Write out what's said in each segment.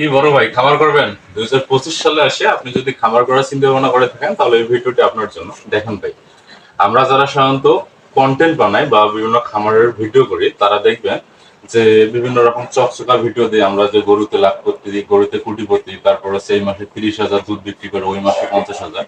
কি বড় ভাই, খামার করবেন? দুই হাজার পঁচিশ সালে আসে আপনি যদি খামার করার চিন্তা ভাবনা করে থাকেন, তাহলে এই ভিডিওটি আপনার জন্য। দেখেন ভাই, আমরা যারা সাধারণত কন্টেন্ট বানাই বা বিভিন্ন খামারের ভিডিও করি, তারা দেখবেন যে বিভিন্ন রকম চকচকা ভিডিও দিয়ে আমরা যে গরুতে লাভ করতে দিই গরুতে কুটি করতে তারপরে সেই মাসে তিরিশ হাজার দুধ বিক্রি করে, ওই মাসে পঞ্চাশ হাজার।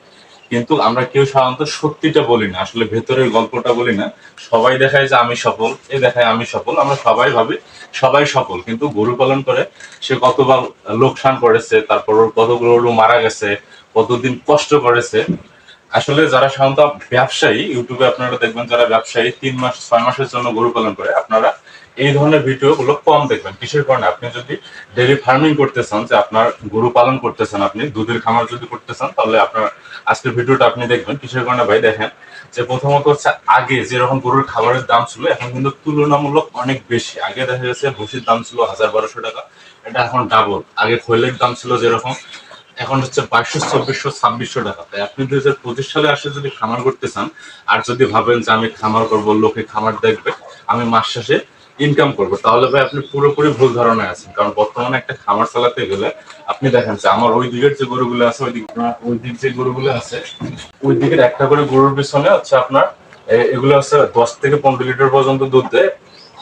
কিন্তু আমরা কেউ সাধারণত সত্যিটা বলি না, আসলে ভেতরের গল্পটা বলি না। সবাই দেখায় যে আমি সফল, এ দেখায় আমি সফল, আমরা সবাই ভাবি সবাই সফল, কিন্তু গরু পালন করে সে কতবার লোকসান করেছে, তারপর ওর কতগুলো মারা গেছে, কতদিন কষ্ট করেছে। আসলে যারা সাধারণত ব্যবসায়ী, ইউটিউবে আপনারা দেখবেন যারা ব্যবসায়ী, তিন মাস, ছয় মাসের জন্য গরু পালন করে, আপনারা এই ধরনের ভিডিও গুলো কম দেখবেন। কিসের কারণে? আপনি যদি ডেইরি ফার্মিং করতে চান, যে আপনার গরু পালন করতে চান আপনি, দুধের খামার যদি করতে চান, তাহলে আপনার আজকের ভিডিওটা আপনি দেখবেন। কিসের কারণে ভাই দেখেন, যে প্রথমত হচ্ছে আগে যেরকম গরুর খাবারের দাম ছিল, এখন কিন্তু তুলনামূলক অনেক বেশি। আগে দেখা গেছে ভুসির দাম ছিল হাজার বারোশো টাকা, এটা এখন ডাবল আগে খৈলের দাম ছিল যেরকম, এখন হচ্ছে বাইশশো, চব্বিশশো, ছাব্বিশশো টাকা। তাই আপনি দুই হাজার পঁচিশ সালে আসে যদি খামার করতে চান, আর যদি ভাবেন যে আমি খামার করব, লোকে খামার দেখবে, আমি মাস শেষে ইনকাম করব। তাহলে ভাই আপনি পুরোপুরি ভুল ধারণায় আছেন। কারণ বর্তমানে একটা খামার চালাতে গেলে আপনি দেখেন যে আমার ওই দিকের যে গরুগুলো আছে, ওই দিক ওই দিক যে গরুগুলো আছে, ওই দিকের একটা করে গরুর পিছনে হচ্ছে আপনার এগুলো হচ্ছে দশ থেকে পনেরো লিটার পর্যন্ত দুধ দেয়।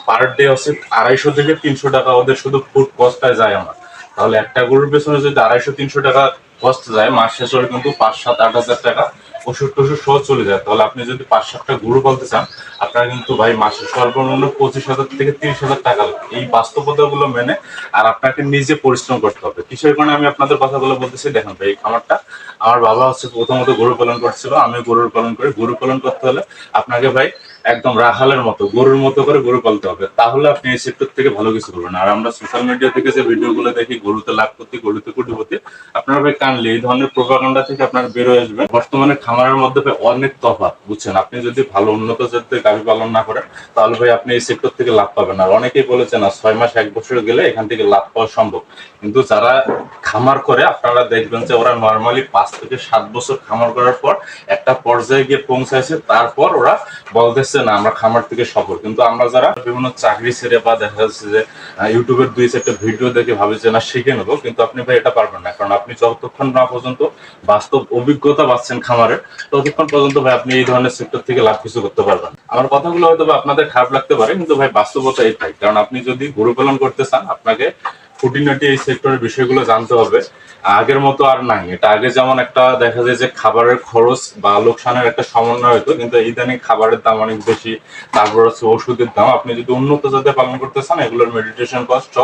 পার ডে হচ্ছে আড়াইশো থেকে তিনশো টাকা, ওদের শুধু ফুড কস্টটায় যায় আমার। তাহলে একটা গরুর পেছনে যদি আড়াইশো, তিনশো টাকা কস্ট যায়, মাস শেষ হলে কিন্তু পাঁচ, সাত, আট হাজার টাকা ওষুধ টষুধ সহ চলে যায়। তাহলে আপনি যদি পাঁচ, সাতটা গরু বলতে চান, আপনার কিন্তু ভাই মাসে সর্বনিম্ন পঁচিশ হাজার থেকে তিরিশ হাজার টাকা লাগবে এই বাস্তবতাগুলো মেনে আর আপনাকে নিজে পরিশ্রম করতে হবে। কিসের কারণে আমি আপনাদের কথাগুলো বলতেছি? দেখেন ভাই, এই খামারটা আমার বাবা হচ্ছে প্রথমত গরু পালন করছিল। আমি গরুর পালন করি। গরু পালন করতে হলে আপনাকে ভাই একদম রাখালের মতো, গরুর মতো করে গরু পালতে হবে। তাহলে আপনি এই সেক্টর থেকে ভালো কিছু করবেন আর আমরা সোশ্যাল মিডিয়া থেকে যে ভিডিওগুলো দেখি, গরুতে লাভ করতে গরুতে কোটিপতি, আপনারা ভাই কানলে এই ধরনের প্রোপাগান্ডা থেকে আপনারা বেরোয় আসবেন। বর্তমানে খামারের মধ্যে ভাই অনেক তফাৎ, বুঝছেন? আপনি যদি ভালো উন্নত জাতের গাভী পালন না করেন, তাহলে ভাই আপনি এই সেক্টর থেকে লাভ পাবেন। আর অনেকেই বলেছেন, আর ছয় মাস, এক বছর গেলে এখান থেকে লাভ পাওয়া সম্ভব। কিন্তু যারা খামার করে, আপনারা দেখবেন যে ওরা নর্মালি পাঁচ থেকে সাত বছর খামার করার পর একটা পর্যায়ে গিয়ে পৌঁছাইছে। তারপর ওরা বলতেছে না, আমরা খামার থেকে সফল। কিন্তু আমরা যারা বিভিন্ন চাকরি ছেড়ে বা দেখা যাচ্ছে যে ইউটিউবের দুই চারটা ভিডিও দেখে ভাবি যে, না, শিখে নেব। কিন্তু আপনি ভাই এটা পারবেন না। কারণ আপনি যতক্ষণ না পর্যন্ত বাস্তব অভিজ্ঞতা পাচ্ছেন খামারের, ততক্ষণ পর্যন্ত ভাই আপনি এই ধরনের সেক্টর থেকে লাভ কিছু করতে পারবেন। আমার কথাগুলো হয়তো আপনাদের খারাপ লাগতে পারে, কিন্তু ভাই বাস্তবতা এটাই। কারণ আপনি যদি গরু পালন করতে চান, আপনাকে খুঁটিনাটি এই সেক্টরের বিষয়গুলো জানতে হবে। আগের মতো আর নাই। এটা আগে যেমন একটা দেখা যায় যে খাবারের খরচ বা লোকসানের একটা সমন্বয় হতো, কিন্তু ইদানিং খাবারের দাম অনেক বেশি, তারপর হচ্ছে ওষুধের দাম। আপনি যদি উন্নত জাতে পালন করতে চান, এগুলোর মেডিটেশন কষ্ট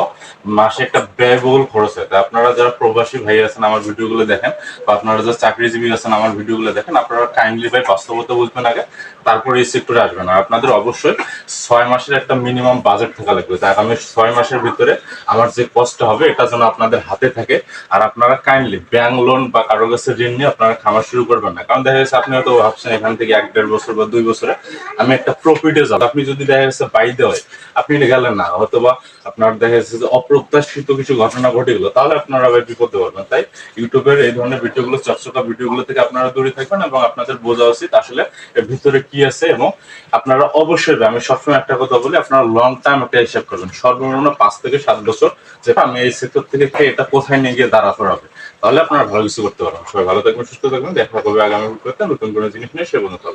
মাসে একটা ব্যয়বহুল খরচ হয়। তাই আপনারা যারা প্রবাসী ভাই আছেন আমার ভিডিওগুলো দেখেন, বা আপনারা যারা চাকরিজীবী আছেন আমার ভিডিওগুলো দেখেন, আপনারা কাইন্ডলি ভাই বাস্তবতা বুঝবেন আগে, তারপরে এই সেক্টরে আসবেন। আর আপনাদের অবশ্যই ছয় মাসের একটা মিনিমাম বাজেট থাকা লাগবে। তাই আগামী ছয় মাসের ভিতরে আমার যে হবে, এটা যেন আপনাদের হাতে থাকে। আর আপনারা কাইন্ডলি ব্যাংক লোন বা কারও কাছে ঋণ নিয়ে আপনারা খামার শুরু করবেন না। কারণ দেখা যাচ্ছে আপনি হয়তো ভাবছেন এখান থেকে এক, দেড় বছর বা দুই বছরে আমি একটা প্রফিটে যাব। আপনি যদি দেখা যাচ্ছে বাইদে হয় আপনি গেলেন না হয়তো বা আপনার দেখা যাচ্ছে যে অপ্রত্যাশিত কিছু ঘটনা ঘটে গেলো, তাহলে আপনারা আবার বিপদে পড়বেন। তাই ইউটিউবের এই ধরনের ভিডিওগুলো, চকচকা ভিডিওগুলো থেকে আপনারা দূরে থাকবেন এবং আপনাদের বোঝা উচিত আসলে এর ভিতরে কি আছে এবং আপনারা অবশ্যই, আমি সবসময় একটা কথা বলি, আপনারা লং টাইম একটা হিসাব করবেন। সর্বনিম্ন পাঁচ থেকে সাত বছর যেটা আমি এই সেক্টর থেকে এটা কোথায় নিয়ে গিয়ে দাঁড়া হবে তাহলে আপনারা ভালো কিছু করতে পারবেন। সবাই ভালো থাকবেন, সুস্থ থাকবেন। দেখা করবে আগামী ভিডিওতে নতুন কোনো জিনিস নিয়ে। সে পর্যন্ত।